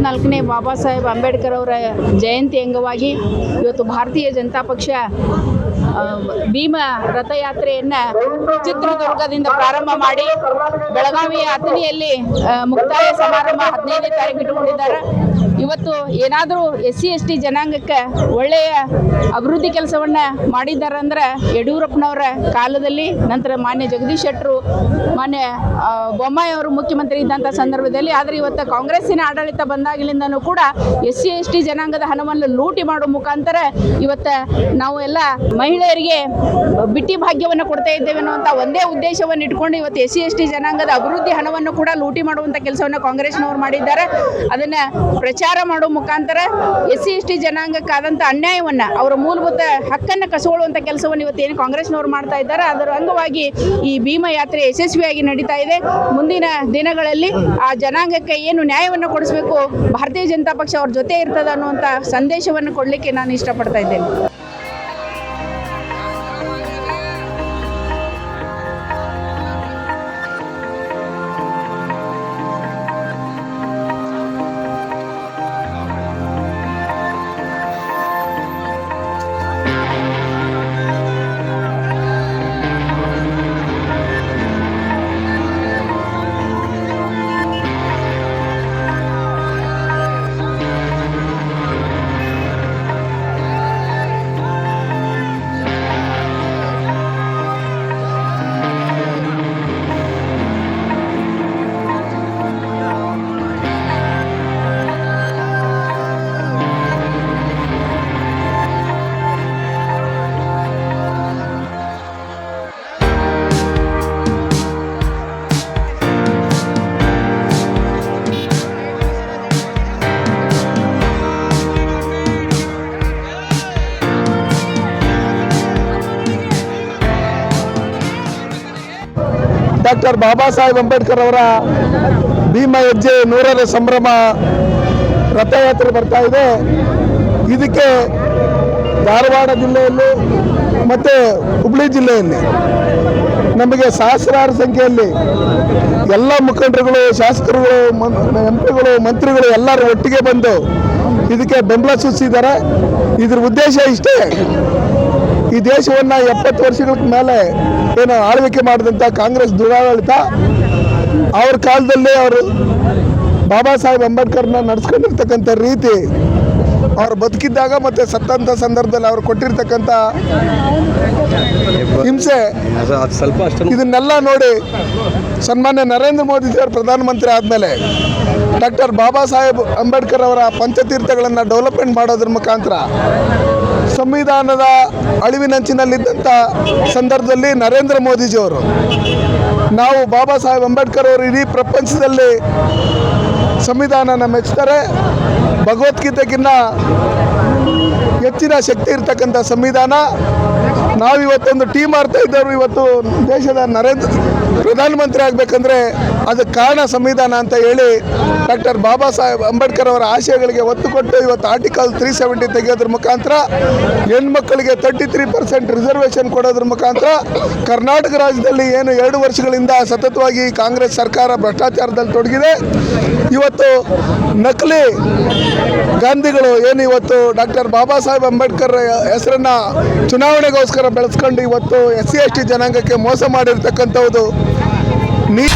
ನಾಲ್ಕನೇ ಬಾಬಾ ಸಾಹೇಬ್ ಅಂಬೇಡ್ಕರ್ ಅವರ ಜಯಂತಿ ಅಂಗವಾಗಿ ಇವತ್ತು ಭಾರತೀಯ ಜನತಾ ಪಕ್ಷ ಭೀಮ ರಥಯಾತ್ರೆಯನ್ನ ಚಿತ್ರದುರ್ಗದಿಂದ ಪ್ರಾರಂಭ ಮಾಡಿ ಬೆಳಗಾವಿಯ ಅಥಣಿಯಲ್ಲಿ ಮುಕ್ತಾಯ ಸಮಾರಂಭ ಹದಿನೈದನೇ ತಾರೀಕು ಇಟ್ಟುಕೊಂಡಿದ್ದಾರೆ ಇವತ್ತು ಏನಾದರೂ ಎಸ್ ಸಿ ಎಸ್ ಟಿ ಜನಾಂಗಕ್ಕೆ ಒಳ್ಳೆಯ ಅಭಿವೃದ್ಧಿ ಕೆಲಸವನ್ನು ಮಾಡಿದ್ದಾರೆ ಅಂದ್ರೆ ಯಡಿಯೂರಪ್ಪನವರ ಕಾಲದಲ್ಲಿ, ನಂತರ ಮಾನ್ಯ ಜಗದೀಶ್ ಶೆಟ್ಟರು, ಮಾನ್ಯ ಬೊಮ್ಮಾಯಿ ಅವರು ಮುಖ್ಯಮಂತ್ರಿ ಇದ್ದಂಥ ಸಂದರ್ಭದಲ್ಲಿ, ಆದರೆ ಇವತ್ತು ಕಾಂಗ್ರೆಸ್ಸಿನ ಆಡಳಿತ ಬಂದಾಗಲಿಂದನೂ ಕೂಡ ಎಸ್ ಸಿ ಎಸ್ ಟಿ ಜನಾಂಗದ ಹಣವನ್ನು ಲೂಟಿ ಮಾಡೋ ಮುಖಾಂತರ ಇವತ್ತು ನಾವು ಎಲ್ಲ ಮಹಿಳೆಯರಿಗೆ ಬಿಟ್ಟಿ ಭಾಗ್ಯವನ್ನು ಕೊಡ್ತಾ ಇದ್ದೇವೆ ಅನ್ನುವಂಥ ಒಂದೇ ಉದ್ದೇಶವನ್ನು ಇಟ್ಕೊಂಡು ಇವತ್ತು ಎಸ್ ಸಿ, ಎಸ್ ಟಿ ಜನಾಂಗದ ಅಭಿವೃದ್ಧಿ ಹಣವನ್ನು ಕೂಡ ಲೂಟಿ ಮಾಡುವಂಥ ಕೆಲಸವನ್ನು ಕಾಂಗ್ರೆಸ್ನವರು ಮಾಡಿದ್ದಾರೆ. ಅದನ್ನು ಪ್ರಚಾರ ಮಾಡೋ ಮುಖಾಂತರ ಎಸ್ ಸಿ, ಎಸ್ ಟಿ ಜನಾಂಗಕ್ಕಾದಂಥ ಅನ್ಯಾಯವನ್ನು, ಅವರ ಮೂಲಭೂತ ಹಕ್ಕನ್ನು ಕಸಗೊಳ್ಳುವಂಥ ಕೆಲಸವನ್ನು ಇವತ್ತೇನು ಕಾಂಗ್ರೆಸ್ನವರು ಮಾಡ್ತಾ ಇದ್ದಾರೆ. ಅದರ ಅಂಗವಾಗಿ ಈ ಭೀಮ ಯಾತ್ರೆ ಯಶಸ್ವಿಯಾಗಿ ನಡೀತಾ ಇದೆ. ಮುಂದಿನ ದಿನಗಳಲ್ಲಿ ಆ ಜನಾಂಗಕ್ಕೆ ಏನು ನ್ಯಾಯವನ್ನು ಕೊಡಿಸಬೇಕು, ಭಾರತೀಯ ಜನತಾ ಪಕ್ಷ ಅವ್ರ ಜೊತೆ ಇರ್ತದೆ ಅನ್ನುವಂಥ ಸಂದೇಶವನ್ನು ಕೊಡಲಿಕ್ಕೆ ನಾನು ಇಷ್ಟಪಡ್ತಾ ಇದ್ದೇನೆ. ಡಾಕ್ಟರ್ ಬಾಬಾ ಸಾಹೇಬ್ ಅಂಬೇಡ್ಕರ್ ಅವರ ಭೀಮ ಹೆಜ್ಜೆ ನೂರರ ಸಂಭ್ರಮ ರಥಯಾತ್ರೆ ಬರ್ತಾ ಇದೆ. ಇದಕ್ಕೆ ಧಾರವಾಡ ಜಿಲ್ಲೆಯಲ್ಲಿ ಮತ್ತು ಹುಬ್ಳಿ ಜಿಲ್ಲೆಯಲ್ಲಿ ನಮಗೆ ಸಹಸ್ರಾರು ಸಂಖ್ಯೆಯಲ್ಲಿ ಎಲ್ಲ ಮುಖಂಡರುಗಳು, ಶಾಸಕರುಗಳು ಎಂ ಪಿಗಳು ಮಂತ್ರಿಗಳು ಎಲ್ಲರೂ ಒಟ್ಟಿಗೆ ಬಂದು ಇದಕ್ಕೆ ಬೆಂಬಲ ಸೂಚಿಸಿದ್ದಾರೆ. ಇದ್ರ ಉದ್ದೇಶ ಇಷ್ಟೇ. ಈ ದೇಶವನ್ನು ಎಪ್ಪತ್ತು ವರ್ಷಗಳ ಮೇಲೆ ಏನು ಆಳ್ವಿಕೆ ಮಾಡಿದಂಥ ಕಾಂಗ್ರೆಸ್ ದುರಾಡಳಿತ ಅವ್ರ ಕಾಲದಲ್ಲಿ ಅವರು ಬಾಬಾ ಸಾಹೇಬ್ ಅಂಬೇಡ್ಕರ್ನ ನಡೆಸ್ಕೊಂಡಿರ್ತಕ್ಕಂಥ ರೀತಿ ಅವ್ರು ಬದುಕಿದ್ದಾಗ ಮತ್ತು ಸತ್ತಂಥ ಸಂದರ್ಭದಲ್ಲಿ ಅವ್ರು ಕೊಟ್ಟಿರ್ತಕ್ಕಂಥ ಹಿಂಸೆ. ಸ್ವಲ್ಪ ಇದನ್ನೆಲ್ಲ ನೋಡಿ ಸನ್ಮಾನ್ಯ ನರೇಂದ್ರ ಮೋದಿಜಿಯವರು ಪ್ರಧಾನಮಂತ್ರಿ ಆದಮೇಲೆ ಡಾಕ್ಟರ್ ಬಾಬಾ ಸಾಹೇಬ್ ಅಂಬೇಡ್ಕರ್ ಅವರ ಪಂಚತೀರ್ಥಗಳನ್ನು ಡೆವಲಪ್ಮೆಂಟ್ ಮಾಡೋದ್ರ ಮುಖಾಂತರ ಸಂವಿಧಾನದ ಅಳಿವಿನಂಚಿನಲ್ಲಿದ್ದಂಥ ಸಂದರ್ಭದಲ್ಲಿ ನರೇಂದ್ರ ಮೋದಿಜಿಯವರು ನಾವು ಬಾಬಾ ಸಾಹೇಬ್ ಅಂಬೇಡ್ಕರ್ ಅವರು ಇಡೀ ಪ್ರಪಂಚದಲ್ಲಿ ಸಂವಿಧಾನನ ಮೆಚ್ತಾರೆ. ಭಗವದ್ಗೀತೆಗಿನ್ನ ಹೆಚ್ಚಿನ ಶಕ್ತಿ ಇರ್ತಕ್ಕಂಥ ಸಂವಿಧಾನ. ನಾವಿವತ್ತೊಂದು ಟೀಮ್ ಆಡ್ತಾ ಇದ್ದವರು ಇವತ್ತು ದೇಶದ ನರೇಂದ್ರ ಪ್ರಧಾನಮಂತ್ರಿ ಆಗಬೇಕಂದ್ರೆ ಅದಕ್ಕೆ ಕಾರಣ ಸಂವಿಧಾನ ಅಂತ ಹೇಳಿ ಡಾಕ್ಟರ್ ಬಾಬಾ ಸಾಹೇಬ್ ಅಂಬೇಡ್ಕರ್ ಅವರ ಆಶಯಗಳಿಗೆ ಒತ್ತು ಕೊಟ್ಟು ಇವತ್ತು ಆರ್ಟಿಕಲ್ ತ್ರೀ ಸೆವೆಂಟಿ ತೆಗೆಯೋದ್ರ ಮುಖಾಂತರ ಹೆಣ್ಮಕ್ಕಳಿಗೆ ತರ್ಟಿ ತ್ರೀ ಪರ್ಸೆಂಟ್ ರಿಸರ್ವೇಷನ್ ಕೊಡೋದ್ರ ಮುಖಾಂತರ ಕರ್ನಾಟಕ ರಾಜ್ಯದಲ್ಲಿ ಏನು ಎರಡು ವರ್ಷಗಳಿಂದ ಸತತವಾಗಿ ಕಾಂಗ್ರೆಸ್ ಸರ್ಕಾರ ಭ್ರಷ್ಟಾಚಾರದಲ್ಲಿ ತೊಡಗಿದೆ. ಇವತ್ತು ನಕಲಿ ಗಾಂಧಿಗಳು ಏನು ಇವತ್ತು ಡಾಕ್ಟರ್ ಬಾಬಾ ಸಾಹೇಬ್ ಅಂಬೇಡ್ಕರ್ ಹೆಸರನ್ನ ಚುನಾವಣೆಗೋಸ್ಕರ ಬೆಳೆಸ್ಕೊಂಡು ಇವತ್ತು ಎಸ್ ಸಿ ಎಸ್ ಟಿ ಜನಾಂಗಕ್ಕೆ ಮೋಸ ಮಾಡಿರ್ತಕ್ಕಂಥದ್ದು ನೀ